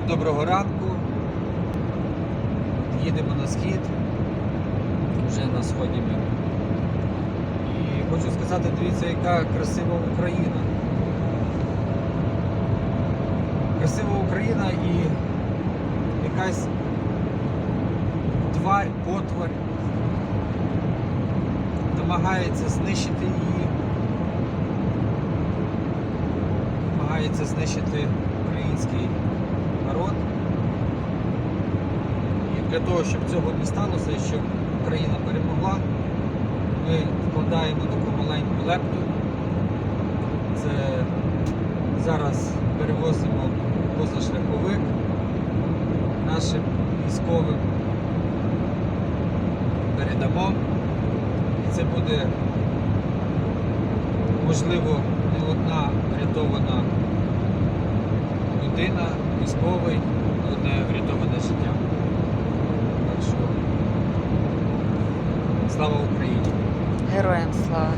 Всім доброго ранку. Їдемо на схід. Вже на сході ми. І хочу сказати, дивіться, яка красива Україна. Красива Україна і якась тварь, потварь намагається знищити її. Намагається знищити український народ. І для того, щоб цього не сталося, і щоб Україна перемогла, ми вкладаємо таку маленьку лепту. Це зараз перевозимо позашляховик нашим військовим. Передамо. І це буде можливо не одна врятована людина, військовий, не одне врятоване життя. Так що слава Україні! Героям слава.